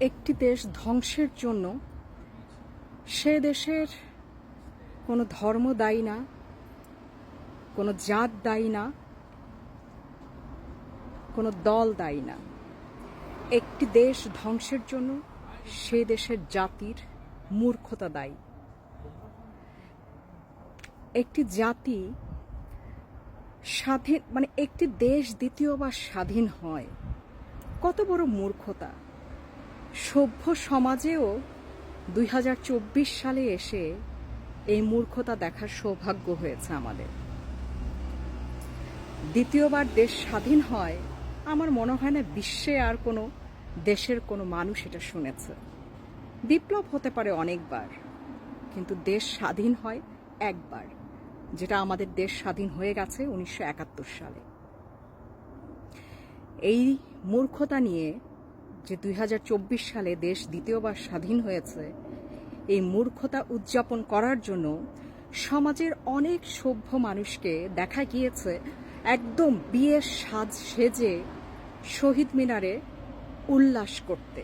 একটি দেশ ধ্বংসের জন্য সে দেশের কোনো ধর্ম দায়ী না, কোনো জাত দায়ী না, কোনো দল দায়ী না। একটি দেশ ধ্বংসের জন্য সে দেশের জাতির মূর্খতা দায়ী। একটি জাতি স্বাধীন মানে একটি দেশ দ্বিতীয়বার স্বাধীন হয়। কত বড় মূর্খতা। সভ্য সমাজেও দুই হাজার চব্বিশ সালে এসে এই মূর্খতা দেখার সৌভাগ্য হয়েছে আমাদের। দ্বিতীয়বার দেশ স্বাধীন হয়, আমার মনে হয় না বিশ্বে আর কোনো দেশের কোনো মানুষ এটা শুনেছে। বিপ্লব হতে পারে অনেকবার, কিন্তু দেশ স্বাধীন হয় একবার, যেটা আমাদের দেশ স্বাধীন হয়ে গেছে উনিশশো একাত্তর সালে। এই মূর্খতা নিয়ে যে দুই হাজার চব্বিশ সালে দেশ দ্বিতীয়বার স্বাধীন হয়েছে, এই মূর্খতা উদযাপন করার জন্য সমাজের অনেক সভ্য মানুষকে দেখা গিয়েছে একদম বিয়ের সাজ সেজে শহীদ মিনারে উল্লাস করতে।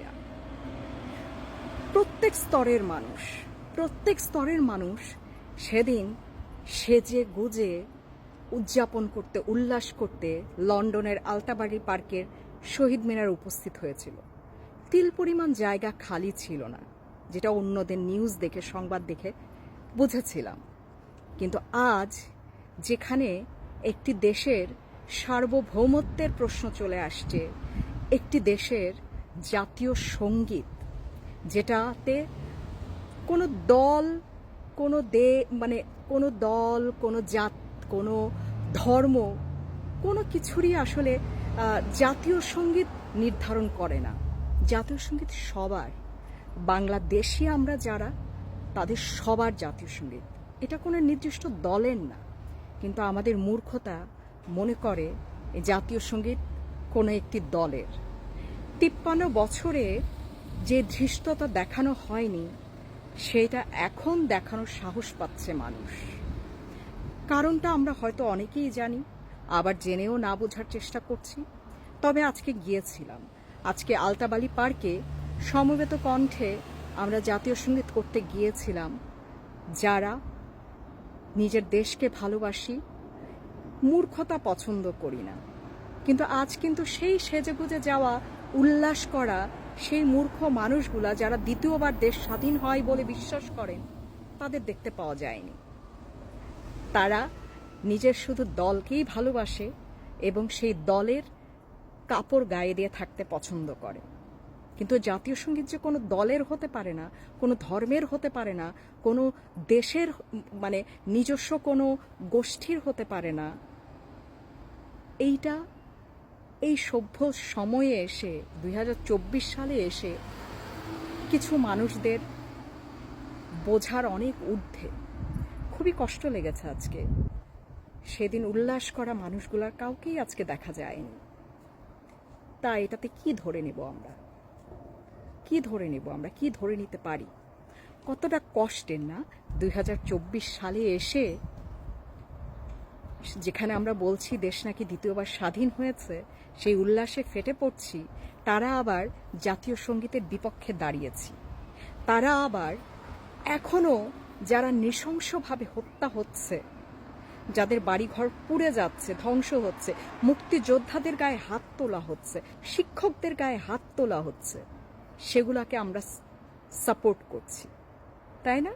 প্রত্যেক স্তরের মানুষ, প্রত্যেক স্তরের মানুষ সেদিন সেজে গুজে উদযাপন করতে, উল্লাস করতে লন্ডনের আলতাবাড়ি পার্কের শহীদ মিনার উপস্থিত হয়েছিল। তিল পরিমাণ জায়গা খালি ছিল না, যেটা অন্যদের নিউজ দেখে, সংবাদ দেখে বুঝেছিলাম। কিন্তু আজ যেখানে একটি দেশের সার্বভৌমত্বের প্রশ্ন চলে আসছে, একটি দেশের জাতীয় সংগীত, যেটাতে কোনো দল, কোনো দে মানে কোনো দল, কোনো জাত, কোনো ধর্ম, কোনো কিছুরই আসলে জাতীয় সংগীত নির্ধারণ করে না। জাতীয় সংগীত সবার, বাংলাদেশি আমরা যারা, তাদের সবার জাতীয় সংগীত। এটা কোনো নির্দিষ্ট দলের না, কিন্তু আমাদের মূর্খতা মনে করে জাতীয় সংগীত কোনো একটি দলের। তিপ্পান্ন বছরে যে ধৃষ্টতা দেখানো হয়নি, সেটা এখন দেখানোর সাহস পাচ্ছে মানুষ। কারণটা আমরা হয়তো অনেকেই জানি, আবার জেনেও না বোঝার চেষ্টা করছি, তবে আজকে গিয়েছিলাম। আজকে আলতাবালি পার্কে সমবেত কণ্ঠে আমরা জাতীয় সংগীত করতে গিয়েছিলাম, যারা নিজের দেশকে ভালোবাসি, মূর্খতা পছন্দ করি না। কিন্তু আজ কিন্তু সেই সেজেগুজে যাওয়া, উল্লাস করা সেই মূর্খ মানুষগুলা যারা দ্বিতীয়বার দেশ স্বাধীন হয় বলে বিশ্বাস করেন, তাদের দেখতে পাওয়া যায়নি। তারা নিজের শুধু দলকেই ভালোবাসে এবং সেই দলের কাপড় গায়ে দিয়ে থাকতে পছন্দ করে। কিন্তু জাতীয় সংগীত যে কোনো দলের হতে পারে না, কোনো ধর্মের হতে পারে না, কোনো দেশের মানে নিজস্ব কোনো গোষ্ঠীর হতে পারে না, এইটা, এই সভ্য সময়ে এসে, দুই হাজার চব্বিশ সালে এসে কিছু মানুষদের বোঝার অনেক ঊর্ধ্বে। খুবই কষ্ট লেগেছে আজকে। সেদিন উল্লাস করা মানুষগুলার কাউকেই আজকে দেখা যায়নি। তা এটাতে কি ধরে নেব আমরা? কি ধরে নেব আমরা? কি ধরে নিতে পারি? কতটা কষ্টের না? দুই হাজার চব্বিশ সালে এসে যেখানে আমরা বলছি দেশ নাকি দ্বিতীয়বার স্বাধীন হয়েছে, সেই উল্লাসে ফেটে পড়ছি, তারা আবার জাতীয় সঙ্গীতের বিপক্ষে দাঁড়িয়েছি। তারা আবার এখনও যারা নৃশংসভাবে হত্যা হচ্ছে যাদের বাড়িঘর পুড়ে যাচ্ছে, ধ্বংস হচ্ছে। মুক্তিযোদ্ধাদের গায়ে হাত তোলা হচ্ছে, শিক্ষকদের গায়ে হাত তোলা হচ্ছে। সেগুলাকে আমরা সাপোর্ট করছি। তাই না?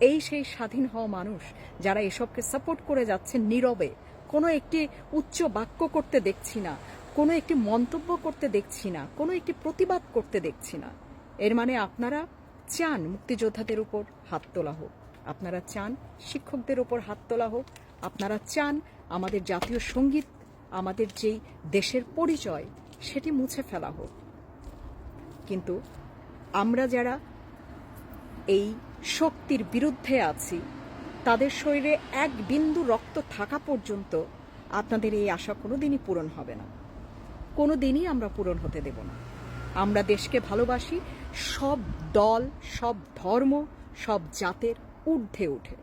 এই সেই স্বাধীন হওয়া মানুষ যারা এসবকে সাপোর্ট করে যাচ্ছে নীরবে, কোনো একটি উচ্চ বাক্য করতে দেখছি না, কোনো একটি মন্তব্য করতে দেখছি না, কোনো একটি প্রতিবাদ করতে দেখছি না। এর মানে আপনারা চান মুক্তিযোদ্ধাদের উপর হাত তোলা হোক। আপনারা চান শিক্ষকদের ওপর হাত তোলা হোক, আপনারা চান আমাদের জাতীয় সংগীত, আমাদের যেই দেশের পরিচয়, সেটি মুছে ফেলা হোক। কিন্তু আমরা যারা এই শক্তির বিরুদ্ধে আছি, তাদের শরীরে এক বিন্দু রক্ত থাকা পর্যন্ত আপনাদের এই আশা কোনো দিনই পূরণ হবে না। কোনো দিনই আমরা পূরণ হতে দেব না। আমরা দেশকে ভালোবাসি, সব দল, সব ধর্ম, সব জাতের ঊর্ধ্বে উঠে